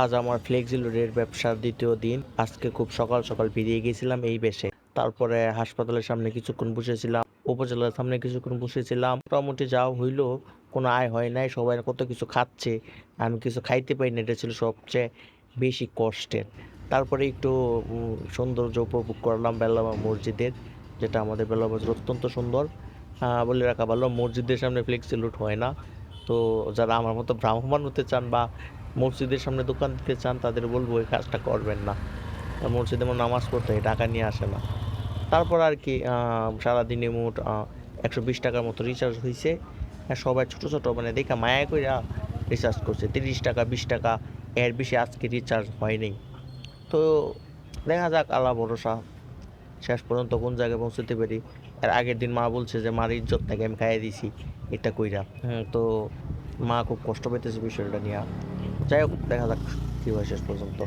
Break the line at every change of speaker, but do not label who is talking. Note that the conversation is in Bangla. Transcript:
আজ আমার ফ্লেক্সি লোডের ব্যবসার দ্বিতীয় দিন। আজকে খুব সকাল সকাল বেরিয়ে গেছিলাম এই বেশে। তারপরে হাসপাতালের সামনে কিছুক্ষণ বসেছিলাম, উপজেলার সামনে কিছুক্ষণ বসেছিলাম। মোটামুটি যাও হইল, কোনো আয় হয় নাই, সবাই কত কিছু খাচ্ছে, আমি কিছু খাইতে পারি না, এটা ছিল সবচেয়ে বেশি কষ্টের। তারপরে একটু সৌন্দর্য উপভোগ করলাম বেল্লামা মসজিদের, যেটা আমাদের মসজিদ অত্যন্ত সুন্দর। বলে রাখা ভালো, মসজিদের সামনে ফ্লেক্সি লুট হয় না। তো যারা আমার মতো ভ্রাম্যমান হতে চান বা মসজিদের সামনে দোকান দিতে চান, তাদের বলব এই কাজটা করবেন না। মসজিদে আমার নামাজ পড়তে টাকা নিয়ে আসে না। তারপর আর কি সারাদিনে মোট একশো বিশ টাকার মতো রিচার্জ হয়েছে সবাই ছোটো ছোটো মানে দেখা মায়া করে রিচার্জ করছে। তিরিশ টাকা, বিশ টাকা, এর বেশি আজকে রিচার্জ হয়নি। তো দেখা যাক, আল্লাহ ভরসা। শেষ পর্যন্ত কোন জায়গায় পৌঁছতে পারি? আর আগের দিন মা বলছে যে মার ইজ্জত নাকি আমি খাইয়ে দিছি এটা কইরা। হ্যাঁ, তো মা খুব কষ্ট পেতেছে বিষয়টা নিয়ে। যাই হোক দেখা যাক কী হয় শেষ পর্যন্ত।